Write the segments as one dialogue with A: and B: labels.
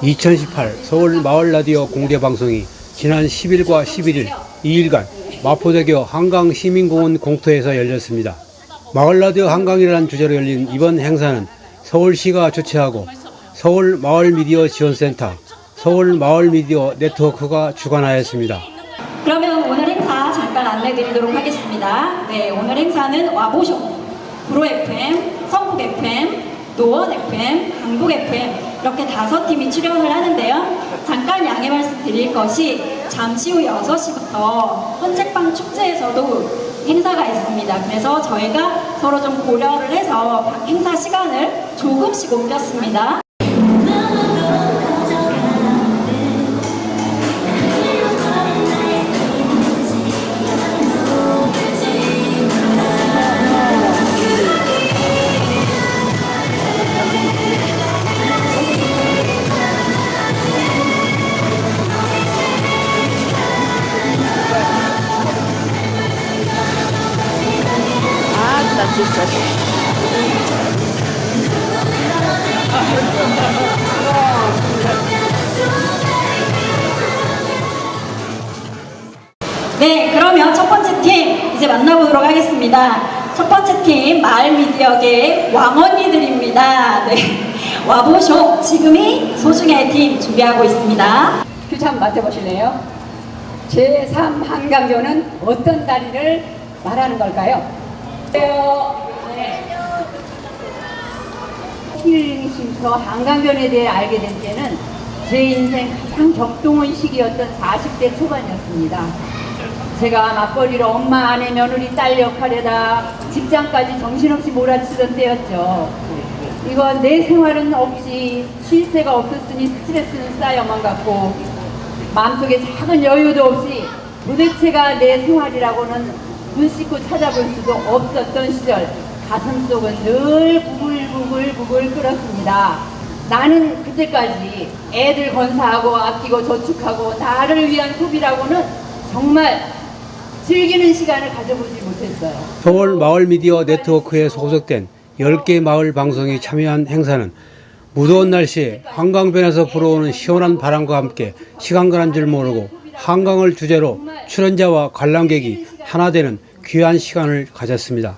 A: 2018 서울 마을 라디오 공개 방송이 지난 10일과 11일 2일간 마포대교 한강 시민공원 공터에서 열렸습니다. 마을 라디오 한강이라는 주제로 열린 이번 행사는 서울시가 주최하고 서울 마을 미디어 지원센터, 서울 마을 미디어 네트워크가 주관하였습니다.
B: 그러면 오늘 행사 잠깐 안내 드리도록 하겠습니다. 네, 오늘 행사는 와보쇼, 브로 FM, 성북 FM, 노원 FM, 강북 FM 이렇게 다섯 팀이 출연을 하는데요. 잠깐 양해 말씀 드릴 것이 잠시 후 6시부터 헌책방 축제에서도 행사가 있습니다. 그래서 저희가 서로 좀 고려를 해서 행사 시간을 조금씩 옮겼습니다. 네, 그러면 첫 번째 팀 이제 만나보도록 하겠습니다. 첫 번째 팀 마을 미디어계의 왕언니들입니다. 네, 와보쇼 지금이 소중의 팀 준비하고 있습니다.
C: 큐참 맞춰보실래요? 제3 한강교는 어떤 다리를 말하는 걸까요? 힐링심터 한강변에 대해 알게 된 때는 제 인생 가장 격동한 시기였던 40대 초반이었습니다. 제가 맞벌이로 엄마, 아내, 며느리, 딸 역할에다 직장까지 정신없이 몰아치던 때였죠. 이건 내 생활은 없이 쉴 새가 없었으니 스트레스는 쌓여만 갔고 마음속에 작은 여유도 없이 도대체가 내 생활이라고는 눈 씻고 찾아볼 수도 없었던 시절 가슴속은 늘 부글부글 부글 끓었습니다. 나는 그때까지 애들 건사하고 아끼고 저축하고 나를 위한 소비라고는 정말 즐기는 시간을 가져보지 못했어요.
A: 서울 마을 미디어 네트워크에 소속된 10개 마을 방송이 참여한 행사는 무더운 날씨에 한강변에서 불어오는 시원한 바람과 함께 시간 가는 줄 모르고 한강을 주제로 출연자와 관람객이 하나 되는 귀한 시간을 가졌습니다.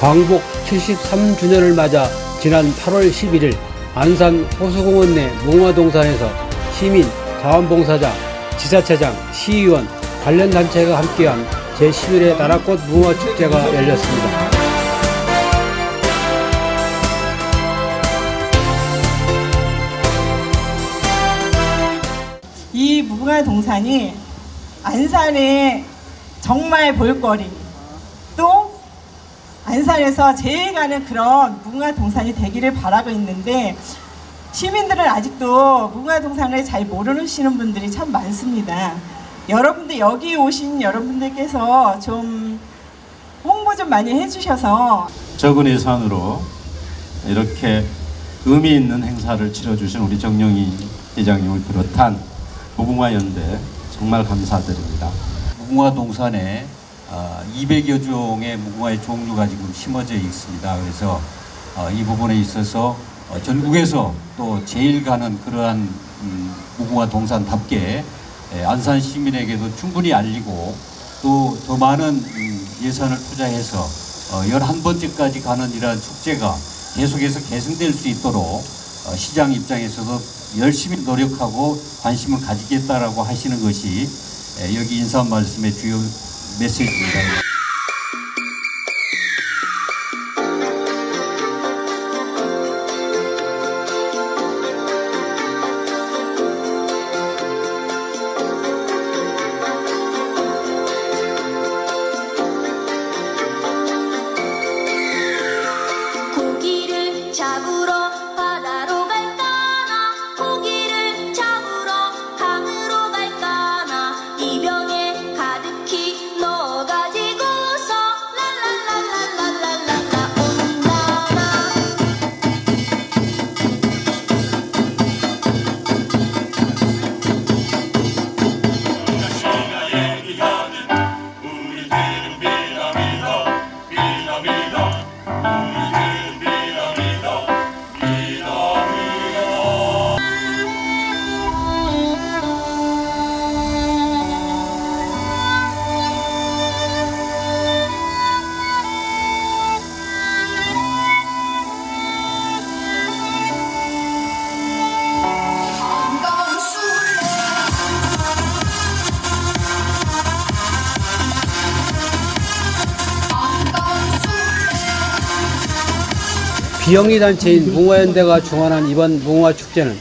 A: 광복 73주년을 맞아 지난 8월 11일 안산 호수공원 내 몽화동산에서 시민, 자원봉사자, 지자체장, 시의원, 관련 단체가 함께한 제11회 나라꽃 몽화축제가 열렸습니다.
D: 이 무궁화 동산이 안산의 정말 볼거리 또 안산에서 제일 가는 그런 무궁화 동산이 되기를 바라고 있는데 시민들은 아직도 무궁화 동산을 잘 모르시는 분들이 참 많습니다. 여러분들 여기 오신 여러분들께서 좀 홍보 좀 많이 해주셔서
E: 적은 예산으로 이렇게 의미 있는 행사를 치러주신 우리 정영희 회장님을 비롯한 무궁화 연대 정말 감사드립니다.
F: 무궁화 동산에 200여 종의 무궁화의 종류가 지금 심어져 있습니다. 그래서 어, 이 부분에 있어서 어, 전국에서 또 제일 가는 그러한 음, 무궁화 동산답게 에, 안산 시민에게도 충분히 알리고 또 더 많은 음, 예산을 투자해서 어, 11번째까지 가는 이러한 축제가 계속해서 개선될 수 있도록 어, 시장 입장에서도 열심히 노력하고 관심을 가지겠다라고 하시는 것이 에, 여기 인사 말씀의 주요 메시지입니다.
G: 고기를 잡으
A: 비영리 단체인 무궁화연대가 중안한 이번 무궁화 축제는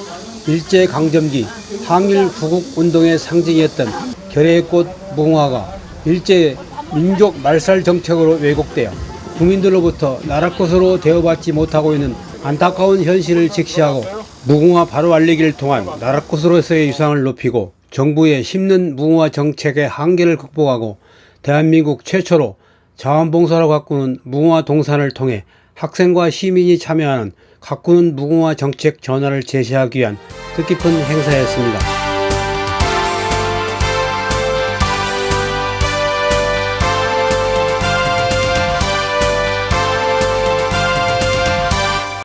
A: 일제 강점기 항일 구국 운동의 상징이었던 결의의 꽃 무궁화가 일제의 민족 말살 정책으로 왜곡되어 국민들로부터 나라꽃으로 대우받지 못하고 있는 안타까운 현실을 직시하고 무궁화 바로 알리기를 통한 나라꽃으로서의 유상을 높이고 정부의 심는 무궁화 정책의 한계를 극복하고 대한민국 최초로 자원봉사로 가꾸는 무궁화 동산을 통해 학생과 시민이 참여하는 가꾸는 무궁화 정책 전환을 제시하기 위한 뜻깊은 행사였습니다.